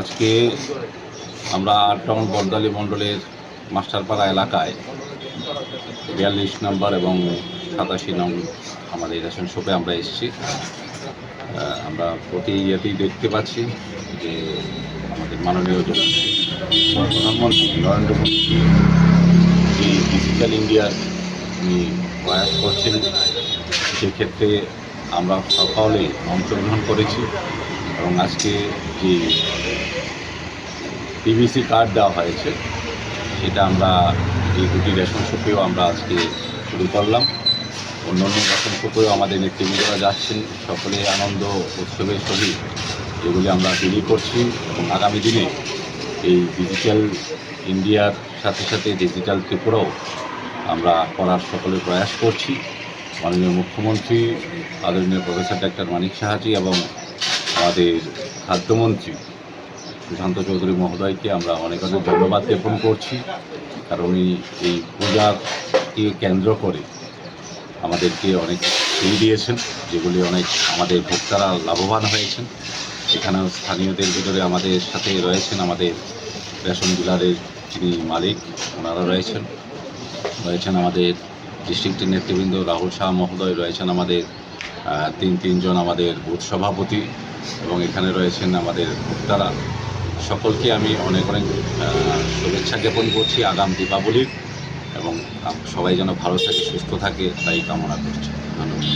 আজকে আমরা টাউন বর্দালি মণ্ডলের মাস্টারপাড়া এলাকায় বিয়াল্লিশ নম্বর এবং সাতাশি নং আমাদের রেশন শপে আমরা এসেছি। আমরা প্রতি ইয়েতেই দেখতে পাচ্ছি যে আমাদের মাননীয় প্রধানমন্ত্রী নরেন্দ্র মোদী ডিজিটাল ইন্ডিয়ার উনি প্রয়াস করছেন, সেক্ষেত্রে আমরা সকলে অংশগ্রহণ করেছি এবং আজকে যে পিভিসি কার্ড দেওয়া হয়েছে, সেটা আমরা এই দুটি রেশন শপেও আমরা আজকে শুরু করলাম। অন্য অন্য রেশন শপেও আমাদের নেতৃবৃন্দরা যাচ্ছেন। সকলে আনন্দ উৎসবের সহিত এগুলি আমরা বিলি করছি এবং আগামী দিনে এই ডিজিটাল ইন্ডিয়ার সাথে সাথে ডিজিটাল ত্রিপুরাও আমরা করার সকলে প্রয়াস করছি। মাননীয় মুখ্যমন্ত্রী আদরণীয় প্রফেসর ডাক্তার মানিক সাহাজি এবং আমাদের খাদ্যমন্ত্রী সুশান্ত চৌধুরী মহোদয়কে আমরা অনেক অনেক ধন্যবাদ জ্ঞাপন করছি। কারণ উনি এই পূজাকে কেন্দ্র করে আমাদেরকে অনেক ফ্রি দিয়েছেন, যেগুলি অনেক আমাদের ভোক্তারা লাভবান হয়েছেন। এখানেও স্থানীয়দের ভিতরে আমাদের সাথে রয়েছেন আমাদের রেশন ডিলারের যিনি মালিক, ওনারা রয়েছেন। রয়েছেন আমাদের ডিস্ট্রিক্টের নেতৃবৃন্দ রাহুল শাহ মহোদয় রয়েছেন আমাদের তিন, তিনজন আমাদের বুথ সভাপতি এবং এখানে রয়েছেন আমাদের ভোক্তারা। সকলকে আমি অনেক অনেক শুভেচ্ছা জ্ঞাপন করছি আগাম দীপাবলির এবং সবাই যেন ভালো থাকে, সুস্থ থাকে, তাই কামনা করছি। ধন্যবাদ।